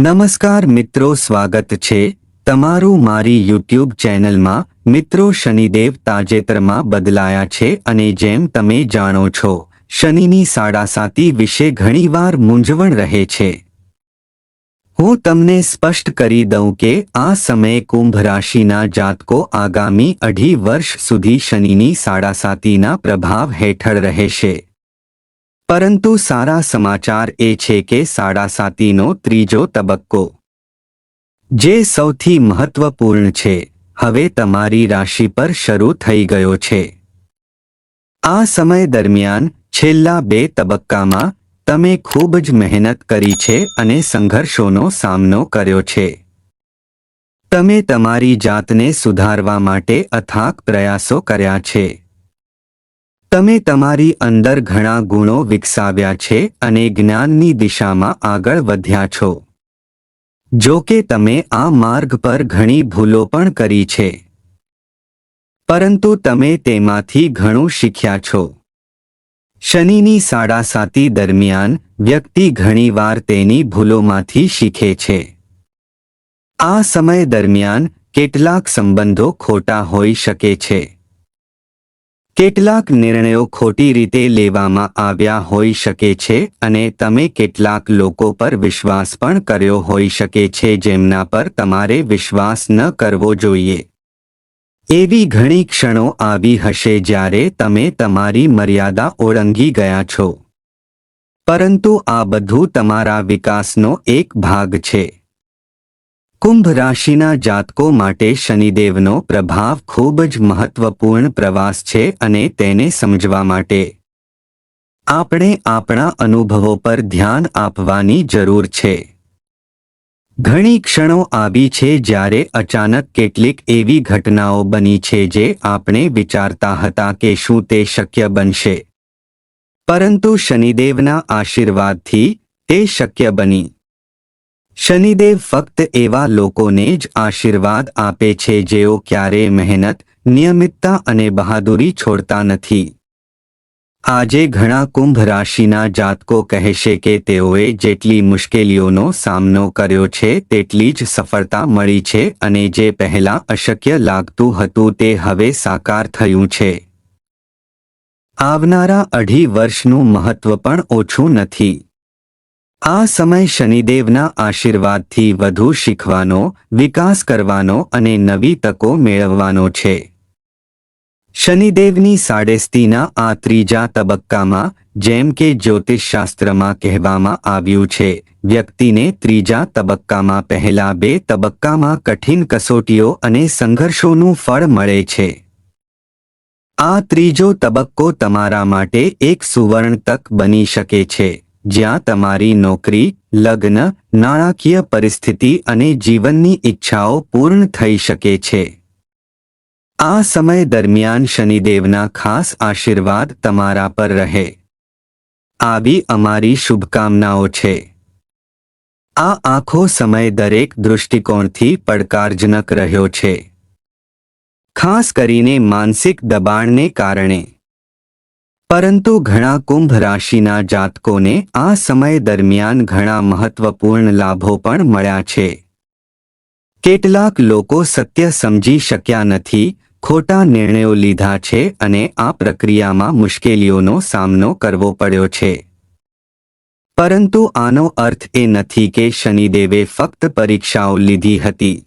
નમસ્કાર મિત્રો, સ્વાગત છે તમારું મારી યુટ્યુબ ચેનલમાં. મિત્રો, શનિદેવ તાજેતરમાં બદલાયા છે અને જેમ તમે જાણો છો, શનિની સાડાસાતી વિશે ઘણીવાર મૂંઝવણ રહે છે. હું તમને સ્પષ્ટ કરી દઉં કે આ સમયે કુંભ રાશિના જાતકો આગામી અઢી વર્ષ સુધી શનિની સાડાસાતીના પ્રભાવ હેઠળ રહેશે. પરંતુ સારા સમાચાર એ છે કે સાડાસાતીનો ત્રીજો તબક્કો, જે સૌથી મહત્વપૂર્ણ છે, હવે તમારી રાશિ પર શરૂ થઈ ગયો છે. આ સમય દરમિયાન છેલ્લા બે તબક્કામાં તમે ખૂબ જ મહેનત કરી છે અને સંઘર્ષોનો સામનો કર્યો છે. તમે તમારી જાતને સુધારવા માટે અથાક પ્રયાસો કર્યા છે. તમે તમારી અંદર ઘણા ગુણો વિકસાવ્યા છે અને જ્ઞાનની દિશામાં આગળ વધ્યા છો. જો કે તમે આ માર્ગ પર ઘણી ભૂલો પણ કરી છે. પરંતુ તમે તેમાંથી ઘણું શીખ્યા છો. શનિની સાડાસાતી દરમિયાન વ્યક્તિ ઘણીવાર તેની ભૂલોમાંથી શીખે છે. આ સમય દરમિયાન કેટલાક સંબંધો ખોટા હોઈ શકે છે. કેટલાક નિર્ણયો ખોટી રીતે લેવામાં આવ્યા હોઈ શકે છે અને તમે કેટલાક લોકો પર વિશ્વાસ પણ કર્યો હોઈ શકે છે જેમના પર તમારે વિશ્વાસ ન કરવો જોઈએ. એવી ઘણી ક્ષણો આવી હશે જ્યારે તમે તમારી મર્યાદા ઓળંગી ગયા છો. પરંતુ આ બધું તમારા વિકાસનો એક ભાગ છે. કુંભ રાશિના જાતકો માટે શનિદેવનો પ્રભાવ ખૂબ જ મહત્વપૂર્ણ પ્રવાસ છે અને તેને સમજવા માટે આપણે આપણા અનુભવો પર ધ્યાન આપવાની જરૂર છે. ઘણી ક્ષણો આવી છે જ્યારે અચાનક કેટલીક એવી ઘટનાઓ બની છે જે આપણે વિચારતા હતા કે શું તે શક્ય બનશે. પરંતુ શનિદેવના આશીર્વાદથી તે શક્ય બની. શનિદેવ ફક્ત એવા લોકોને જ આશીર્વાદ આપે છે જેઓ ક્યારેય મહેનત, નિયમિતતા અને બહાદુરી છોડતા નથી. આજે ઘણા કુંભ રાશિના જાતકો કહેશે કે તેઓએ જેટલી મુશ્કેલીઓનો સામનો કર્યો છે તેટલી જ સફળતા મળી છે અને જે પહેલા અશક્ય લાગતું હતું તે હવે સાકાર થયું છે. આવનારા અઢી વર્ષનું મહત્વ પણ ઓછું નથી. આ સમય શનિદેવના આશીર્વાદથી વધુ શીખવાનો, વિકાસ કરવાનો અને નવી તકો મેળવવાનો છે. શનિદેવની સાડેસ્તીના આ ત્રીજા તબક્કામાં, જેમ કે જ્યોતિષશાસ્ત્રમાં કહેવામાં આવ્યું છે, વ્યક્તિને ત્રીજા તબક્કામાં પહેલા બે તબક્કામાં કઠિન કસોટીઓ અને સંઘર્ષોનું ફળ મળે છે. આ ત્રીજો તબક્કો તમારા માટે એક સુવર્ણ તક બની શકે છે. જ્યાં તમારી નોકરી, લગ્ન, નાણાકીય પરિસ્થિતિ અને જીવનની ઈચ્છાઓ પૂર્ણ થઈ શકે છે. આ સમય દરમિયાન શનિદેવના ખાસ આશીર્વાદ તમારા પર રહે. આવી અમારી શુભકામનાઓ છે. આ આખો સમય દરેક દૃષ્ટિકોણથી પડકારજનક રહ્યો છે. ખાસ કરીને માનસિક દબાણને કારણે. પરંતુ ઘણા કુંભ રાશિના જાતકોને આ સમય દરમિયાન ઘણા મહત્વપૂર્ણ લાભો પણ મળ્યા છે. કેટલાક લોકો સત્ય સમજી શક્યા નથી, ખોટા નિર્ણયો લીધા છે અને આ પ્રક્રિયામાં મુશ્કેલીઓનો સામનો કરવો પડ્યો છે. પરંતુ આનો અર્થ એ નથી કે શનિદેવે ફક્ત પરીક્ષાઓ લીધી હતી.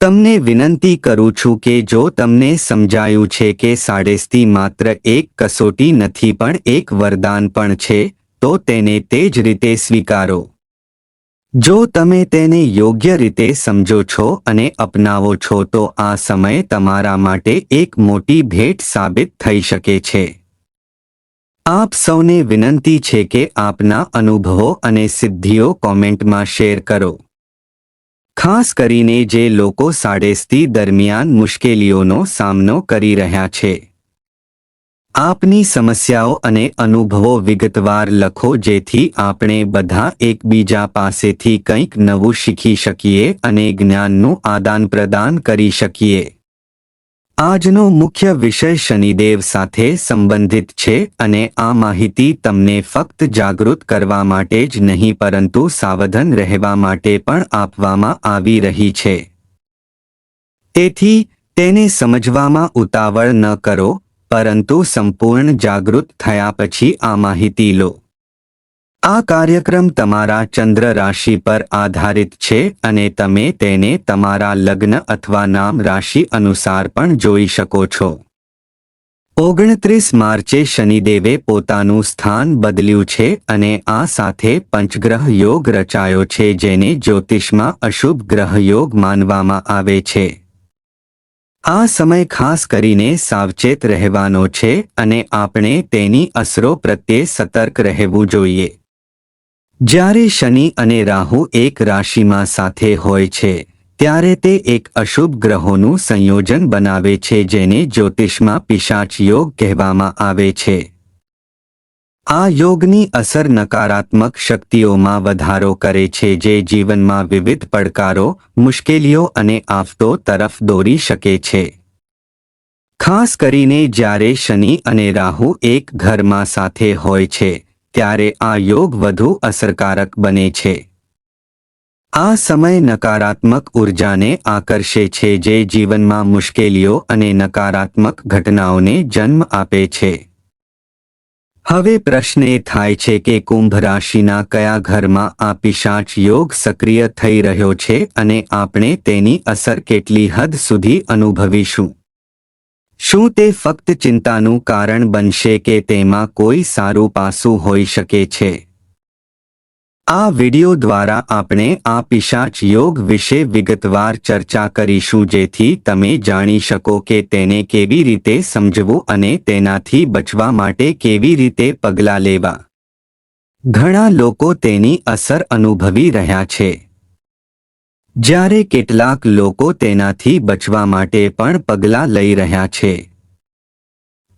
તમને વિનંતી કરું છું કે જો તમને સમજાયું છે કે સાડેસ્તી માત્ર એક કસોટી નથી પણ એક વરદાન પણ છે, તો તેને તે જ રીતે સ્વીકારો. જો તમે તેને યોગ્ય રીતે સમજો છો અને અપનાવો છો, તો આ સમય તમારા માટે એક મોટી ભેટ સાબિત થઈ શકે છે. આપ સૌને વિનંતી છે કે આપના અનુભવો અને સિદ્ધિઓ કોમેન્ટમાં શેર કરો. ખાસ કરીને જે લોકો સાડેસ્તી દરમિયાન મુશ્કેલીઓનો સામનો કરી રહ્યા છે. આપની સમસ્યાઓ અને અનુભવો વિગતવાર લખો જેથી આપણે બધા એકબીજા પાસેથી કંઈક નવું શીખી શકીએ અને જ્ઞાનનું આદાન પ્રદાન કરી શકીએ. આજનો મુખ્ય વિષય શનિદેવ સાથે સંબંધિત છે અને આ માહિતી તમને ફક્ત જાગૃત કરવા માટે જ નહીં, પરંતુ સાવધાન રહેવા માટે પણ આપવામાં આવી રહી છે. તેથી તેને સમજવામાં ઉતાવળ ન કરો, પરંતુ સંપૂર્ણ જાગૃત થયા પછી આ માહિતી લો. આ કાર્યક્રમ તમારા ચંદ્ર રાશિ પર આધારિત છે અને તમે તેને તમારા લગ્ન અથવા નામ રાશિ અનુસાર પણ જોઈ શકો છો. ઓગણત્રીસ માર્ચે શનિદેવે પોતાનું સ્થાન બદલ્યું છે અને આ સાથે પંચગ્રહ યોગ રચાયો છે જેને જ્યોતિષમાં અશુભ ગ્રહ યોગ માનવામાં આવે છે. આ સમય ખાસ કરીને સાવચેત રહેવાનો છે અને આપણે તેની અસરો પ્રત્યે સતર્ક રહેવું જોઈએ. જ્યારે શનિ અને રાહુ એક રાશિમાં સાથે હોય છે, ત્યારે તે એક અશુભ ગ્રહોનું સંયોજન બનાવે છે જેને જ્યોતિષમાં પિશાચ યોગ કહેવામાં આવે છે. આ યોગની અસર નકારાત્મક શક્તિઓમાં વધારો કરે છે જે જીવનમાં વિવિધ પડકારો, મુશ્કેલીઓ અને આફતો તરફ દોરી શકે છે. ખાસ કરીને જ્યારે શનિ અને રાહુ એક ઘરમાં સાથે હોય છે ત્યારે આ યોગ વધુ અસરકારક બને છે. આ સમય નકારાત્મક ઉર્જાને આકર્ષે છે જે જીવનમાં મુશ્કેલીઓ અને નકારાત્મક ઘટનાઓને જન્મ આપે છે. હવે પ્રશ્ન એ થાય છે કે કુંભ રાશિના કયા ઘરમાં આ પિશાચ યોગ સક્રિય થઈ રહ્યો છે અને આપણે તેની અસર કેટલી હદ સુધી અનુભવીશું? શું તે ફક્ત ચિંતાનું કારણ બનશે કે તેમાં કોઈ સારું પાસું હોઈ શકે છે? આ વિડિયો દ્વારા આપણે આ પિશાચ યોગ વિશે વિગતવાર ચર્ચા કરીશું જેથી તમે જાણી શકો કે તેને કેવી રીતે સમજવું અને તેનાથી બચવા માટે કેવી રીતે પગલાં લેવા. ઘણા લોકો તેની અસર અનુભવી રહ્યા છે. જ્યારે કેટલાક લોકો તેનાથી બચવા માટે પણ પગલાં લઈ રહ્યા છે.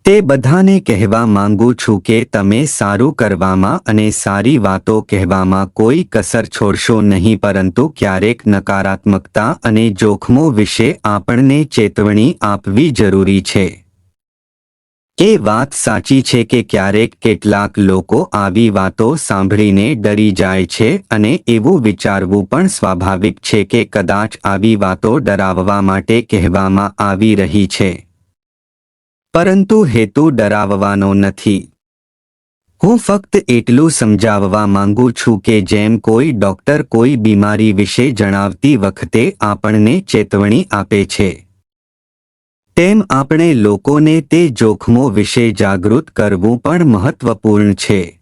તે બધાને કહેવા માંગુ છું કે તમે સારું કરવામાં અને સારી વાતો કહેવામાં કોઈ કસર છોડશો નહીં, પરંતુ ક્યારેક નકારાત્મકતા અને જોખમો વિશે આપણને ચેતવણી આપવી જરૂરી છે. એ વાત સાચી છે કે ક્યારેક કેટલાક લોકો આવી વાતો સાંભળીને ડરી જાય છે અને એવું વિચારવું પણ સ્વાભાવિક છે કે કદાચ આવી વાતો ડરાવવા માટે કહેવામાં આવી રહી છે. પરંતુ હેતુ ડરાવવાનો નથી. હું ફક્ત એટલું સમજાવવા માંગુ છું કે જેમ કોઈ ડોક્ટર કોઈ બીમારી વિશે જણાવતી વખતે આપણને ચેતવણી આપે છે. તેમ આપણે લોકોને તે જોખમો વિશે જાગૃત કરવું પણ મહત્વપૂર્ણ છે.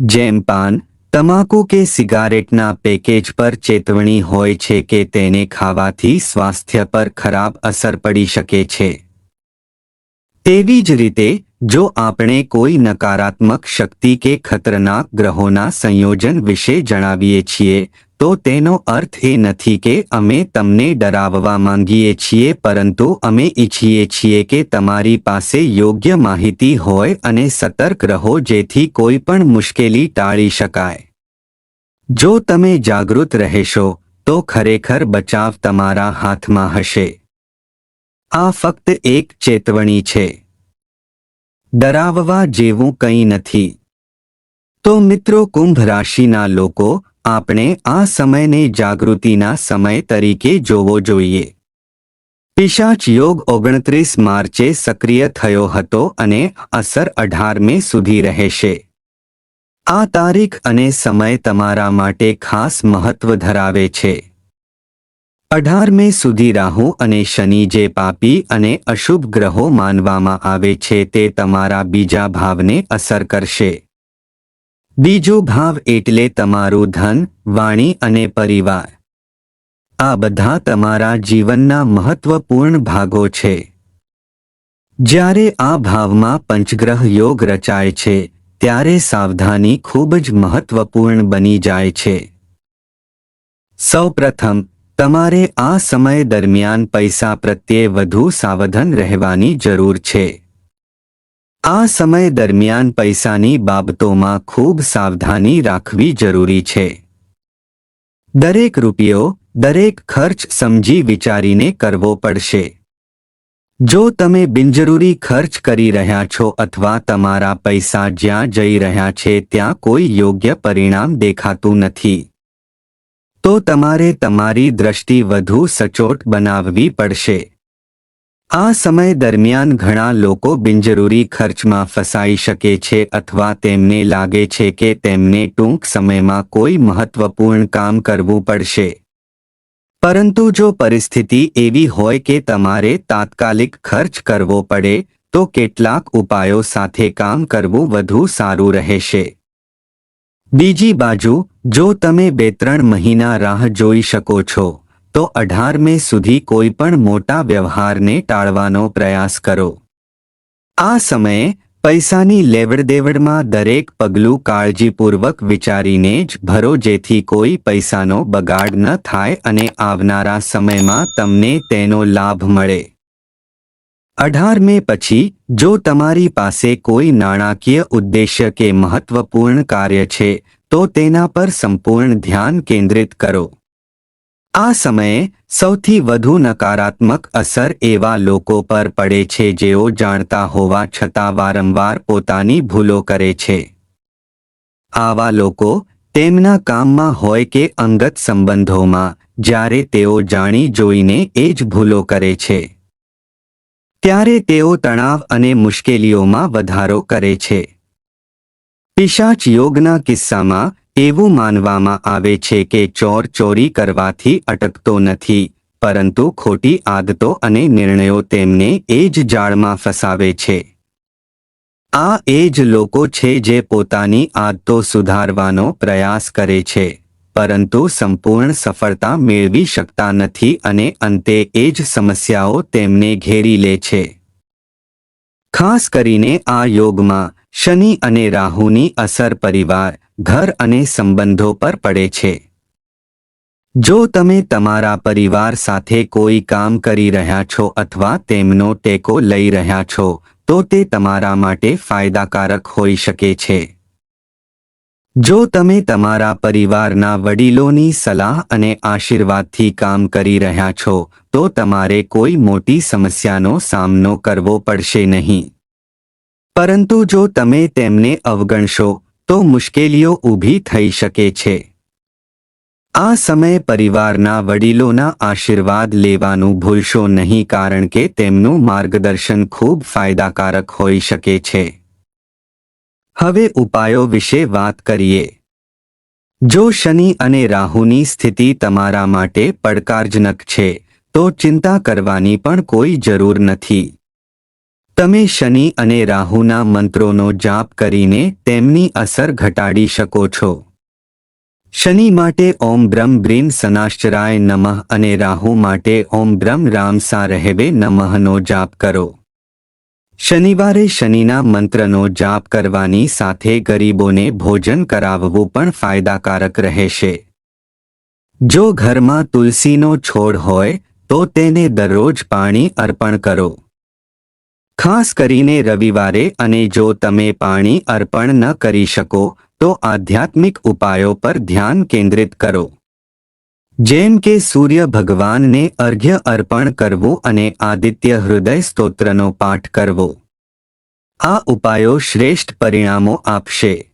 જેમ પાન, તમાકુ કે સિગારેટના પેકેજ પર ચેતવણી હોય છે કે તેને ખાવાથી સ્વાસ્થ્ય પર ખરાબ અસર પડી શકે છે. તેવી જ રીતે, જો આપણે કોઈ નકારાત્મક શક્તિ કે ખતરનાક ગ્રહોના સંયોજન વિશે જણાવીએ છીએ તો તેનો અર્થ એ નથી કે અમે તમને ડરાવવા માંગીએ છીએ, પરંતુ અમે ઈચ્છીએ છીએ કે તમારી પાસે યોગ્ય માહિતી હોય અને સતર્ક રહો જેથી કોઈ પણ મુશ્કેલી ટાળી શકાય. જો તમે જાગૃત રહેશો, તો ખરેખર બચાવ તમારા હાથમાં હશે. આ ફક્ત એક ચેતવણી છે. ડરાવવા જેવું કંઈ નથી. તો મિત્રો, કુંભ રાશિના લોકો આપણે આ સમયને જાગૃતિના સમય તરીકે જોવો જોઈએ. પિશાચ યોગ ઓગણત્રીસ માર્ચે સક્રિય થયો હતો અને અસર અઢાર મે સુધી રહેશે. આ તારીખ અને સમય તમારા માટે ખાસ મહત્વ ધરાવે છે. અઢાર મે સુધી રાહુ અને શનિ જે પાપી અને અશુભ ગ્રહો માનવામાં આવે છે તે તમારા બીજા ભાવને અસર કરશે. બીજો ભાવ એટલે તમારું ધન, વાણી અને પરિવાર. આ બધા તમારા જીવનના મહત્વપૂર્ણ ભાગો છે. જ્યારે આ ભાવમાં પંચગ્રહ યોગ રચાય છે, ત્યારે સાવધાની ખૂબ જ મહત્વપૂર્ણ બની જાય છે. સૌપ્રથમ, તમારે આ સમય દરમિયાન પૈસા પ્રત્યે વધુ સાવધાન રહેવાની જરૂર છે. આ સમય દરમિયાન પૈસાની બાબતોમાં ખૂબ સાવધાની રાખવી જરૂરી છે. દરેક રૂપિયો, દરેક ખર્ચ સમજી વિચારીને કરવો પડશે. જો તમે બિનજરૂરી ખર્ચ કરી રહ્યા છો અથવા તમારા પૈસા જ્યાં જઈ રહ્યા છે ત્યાં કોઈ યોગ્ય પરિણામ દેખાતું નથી. તો તમારે તમારી દ્રષ્ટિ વધુ સચોટ બનાવવી પડશે. આ સમય દરમિયાન ઘણા લોકો બિનજરૂરી ખર્ચમાં ફસાઈ શકે છે અથવા તેમને લાગે છે કે તેમને ટૂંક સમયમાં કોઈ મહત્વપૂર્ણ કામ કરવું પડશે. પરંતુ જો પરિસ્થિતિ એવી હોય કે તમારે તાત્કાલિક ખર્ચ કરવો પડે, તો કેટલાક ઉપાયો સાથે કામ કરવું વધુ સારું રહેશે. બીજી બાજુ, જો તમે બે ત્રણ મહિના રાહ જોઈ શકો છો તો અઢાર મે સુધી કોઈ પણ મોટા વ્યવહારને ટાળવાનો પ્રયાસ કરો. આ સમયે પૈસાની લેવડદેવડમાં દરેક પગલું કાળજીપૂર્વક વિચારીને જ ભરો જેથી કોઈ પૈસાનો બગાડ ન થાય અને આવનારા સમયમાં તમને તેનો લાભ મળે. અઢાર મે પછી, જો તમારી પાસે કોઈ નાણાકીય ઉદ્દેશ્ય કે મહત્વપૂર્ણ કાર્ય છે, તો તેના પર સંપૂર્ણ ધ્યાન કેન્દ્રિત કરો. આ સમયે સૌથી વધુ નકારાત્મક અસર એવા લોકો પર પડે છે જેઓ જાણતા હોવા છતાં વારંવાર પોતાની ભૂલો કરે છે. આવા લોકો તેમના કામમાં હોય કે અંગત સંબંધોમાં, જ્યારે તેઓ જાણી જોઈને એ જ ભૂલો કરે છે. ત્યારે તેઓ તણાવ અને મુશ્કેલીઓમાં વધારો કરે છે. પિશાચ યોગના કિસ્સામાં એવું માનવામાં આવે છે કે ચોર ચોરી કરવાથી અટકતો નથી, પરંતુ ખોટી આદતો અને નિર્ણયો તેમને એ જ જાળમાં ફસાવે છે. આ એ જ લોકો છે જે પોતાની આદતો સુધારવાનો પ્રયાસ કરે છે, પરંતુ સંપૂર્ણ સફળતા મેળવી શકતા નથી અને અંતે એ જ સમસ્યાઓ તેમને ઘેરી લે છે. ખાસ કરીને આ યોગમાં શનિ અને રાહુની અસર પરિવાર, ઘર અને સંબંધો પર પડે છે. જો તમે તમારા પરિવાર સાથે કોઈ કામ કરી રહ્યા છો અથવા તેમનો ટેકો લઈ રહ્યા છો, તો તે તમારા માટે ફાયદાકારક હોઈ શકે છે. જો તમે તમારા પરિવારના વડીલોની સલાહ અને આશીર્વાદથી કામ કરી રહ્યા છો, તો તમારે કોઈ મોટી સમસ્યાનો સામનો કરવો પડશે નહીં. પરંતુ જો તમે તેમને અવગણશો, તો મુશ્કેલીઓ ઊભી થઈ શકે છે. આ સમયે પરિવારના વડીલોના આશીર્વાદ લેવાનું ભૂલશો નહીં કારણ કે તેમનું માર્ગદર્શન ખૂબ ફાયદાકારક હોઈ શકે છે. હવે ઉપાયો વિશે વાત કરીએ. જો શનિ અને રાહુની સ્થિતિ તમારા માટે પડકારજનક છે, તો ચિંતા કરવાની પણ કોઈ જરૂર નથી. તમે શનિ અને રાહુના મંત્રોનો જાપ કરીને તેમની અસર ઘટાડી શકો છો. શનિ માટે ઓમ બ્રહ્મ બ્રીમ સનાશ્ચરાય નમઃ અને રાહુ માટે ઓમ બ્રહ્મ રામ રહેવે નમઃનો જાપ કરો. શનિવારે શનિના મંત્રનો જાપ કરવાની સાથે ગરીબોને ભોજન કરાવવું પણ ફાયદાકારક રહેશે. જો ઘરમાં તુલસીનો છોડ હોય, તો તેને દરરોજ પાણી અર્પણ કરો. ખાસ કરીને રવિવારે અને જો તમે પાણી અર્પણ ન કરી શકો, તો આધ્યાત્મિક ઉપાયો પર ધ્યાન કેન્દ્રિત કરો. જેમ કે સૂર્ય ભગવાનને અર્ઘ્ય અર્પણ કરવું અને આદિત્ય હૃદય સ્તોત્રનો પાઠ કરવો. આ ઉપાયો શ્રેષ્ઠ પરિણામો આપશે.